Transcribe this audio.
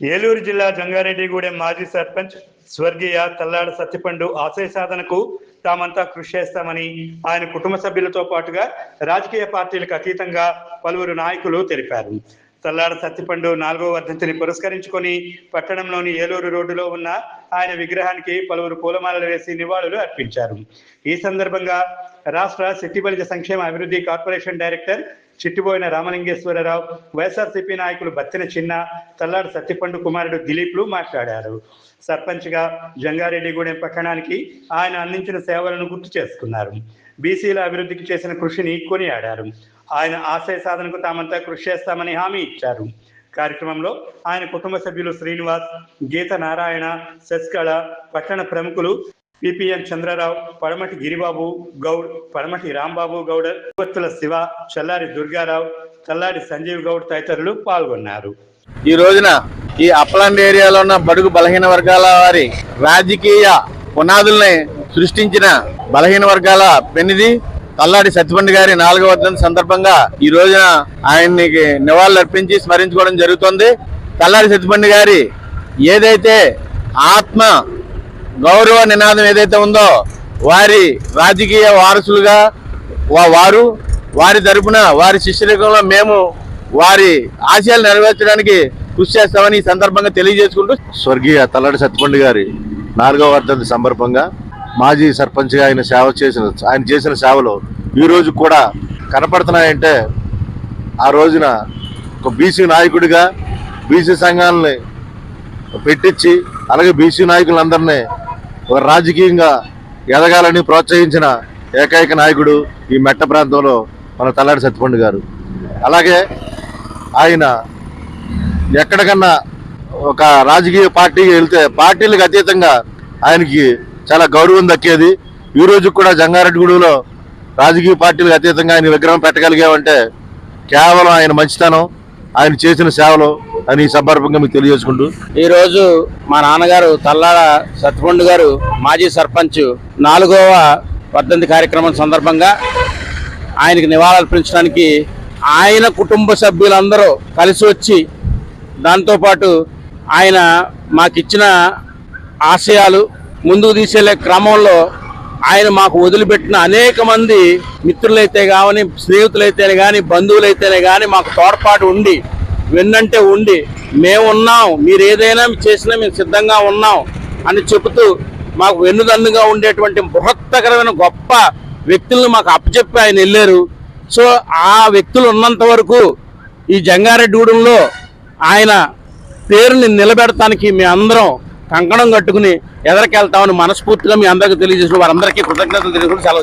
ఏలూరు జిల్లా జంగారెడ్డిగూడెం మాజీ సర్పంచ్ స్వర్గీయ తల్లాడ సత్తిపండు ఆశయ సాధనకు తామంతా కృషి చేస్తామని ఆయన కుటుంబ సభ్యులతో పాటుగా రాజకీయ పార్టీలకు అతీతంగా పలువురు నాయకులు తెలిపారు. తల్లాడ సత్తిపండు నాలుగో వర్ధంతిని పురస్కరించుకొని పట్టణంలోని ఏలూరు రోడ్డులో ఉన్న ఆయన విగ్రహానికి పలువురు పూలమాలలు వేసి నివాళులు అర్పించారు. ఈ సందర్భంగా రాష్ట్ర సిట్టిబలిజ సంక్షేమ అభివృద్ధి corporation director Chittipoyina Ramalingeswara Rao YSRCP నాయకులు బత్తిన చిన్న తల్లాడు సత్తిపండు కుమారుడు దిలీప్లు మాట్లాడారు. సర్పంచ్గా జంగారెడ్డిగూడెం పట్టణానికి ఆయన అందించిన సేవలను గుర్తు చేసుకున్నారు. బీసీల అభివృద్ధికి చేసిన కృషిని కొనియాడారు. ఆయన ఆశయ సాధనకు తామంతా కృషి చేస్తామని హామీ ఇచ్చారు. కార్యక్రమంలో ఆయన కుటుంబ సభ్యులు శ్రీనివాస్ గీత నారాయణ శశికళ పట్టణ ప్రముఖులు పిపిఎన్ చంద్రరావు పడమటి గిరిబాబు గౌడ్ పడమటి రాంబాబు గౌడ్ కొత్తుల శివ చల్లారి దుర్గారావు చల్లారి సంజీవ్ గౌడ్ తదితరులు పాల్గొన్నారు. ఈ రోజున ఈ అప్లాండ్ ఏరియాలో ఉన్న బడుగు బలహీన వర్గాల వారి రాజకీయ పునాదుల్ని సృష్టించిన బలహీన వర్గాల పెనిది తల్లాడి సత్యపండి గారి నాలుగవ వర్ధంతి సందర్భంగా ఈ రోజున ఆయన్నికి నివాళులు అర్పించి స్మరించుకోవడం జరుగుతుంది. తల్లాడి సత్యపండి గారి ఏదైతే ఆత్మ గౌరవ నినాదం ఏదైతే ఉందో వారి రాజకీయ వారసులుగా వారు వారి తరపున వారి శిష్యరికంలో మేము వారి ఆశయాలు నెరవేర్చడానికి కృషి చేస్తామని ఈ సందర్భంగా తెలియజేసుకుంటూ స్వర్గీయ తల్లడి సత్పండి గారి నాలుగవ వర్ధంతి సందర్భంగా మాజీ సర్పంచ్గా ఆయన సేవ చేసిన ఆయన చేసిన సేవలు ఈ రోజు కూడా కనపడుతున్నాయంటే ఆ రోజున ఒక బీసీ నాయకుడిగా బీసీ సంఘాలని పెట్టించి అలాగే బీసీ నాయకులందరినీ రాజకీయంగా ఎదగాలని ప్రోత్సహించిన ఏకైక నాయకుడు ఈ మెట్ట ప్రాంతంలో మన తల్లాడి సత్యపండు గారు. అలాగే ఆయన ఎక్కడికన్నా ఒక రాజకీయ పార్టీకి వెళ్తే పార్టీలకు అతీతంగా ఆయనకి చాలా గౌరవం దక్కేది. ఈ రోజు కూడా జంగారెడ్డిగూడలో రాజకీయ పార్టీలకు అతీతంగా ఆయన విగ్రహం పెట్టగలిగామంటే కేవలం ఆయన మంచితనం ఆయన చేసిన సేవలు అని ఈ సందర్భంగా మీకు తెలియజేసుకుంటూ ఈరోజు మా నాన్నగారు తల్లాడ సత్యపండు గారు మాజీ సర్పంచ్ నాలుగవ వర్ధంతి కార్యక్రమం సందర్భంగా ఆయనకి నివాళులర్పించడానికి ఆయన కుటుంబ సభ్యులందరూ కలిసి వచ్చి దాంతోపాటు ఆయన మాకిచ్చిన ఆశయాలు ముందుకు తీసేలే క్రమంలో ఆయన మాకు వదిలిపెట్టిన అనేక మంది మిత్రులైతే కానీ స్నేహితులైతేనే కానీ బంధువులైతేనే కానీ మాకు తోడ్పాటు ఉండి వెన్నంటే ఉండి మేము ఉన్నాం మీరు ఏదైనా చేసినా మేము సిద్ధంగా ఉన్నాం అని చెబుతూ మాకు వెన్నుదన్నుగా ఉండేటువంటి బృహత్తకరమైన గొప్ప వ్యక్తులను మాకు అప్పచెప్పి ఆయన వెళ్ళారు. సో ఆ వ్యక్తులు ఉన్నంత వరకు ఈ జంగారెడ్డిగూడెంలో ఆయన పేరుని నిలబెడటానికి మీ అందరం కంకణం కట్టుకుని ఎదరికెళ్తామని మనస్ఫూర్తిగా మీ అందరికీ తెలియజేసిన వారందరికీ కృతజ్ఞతలు తెలియజేసుకుని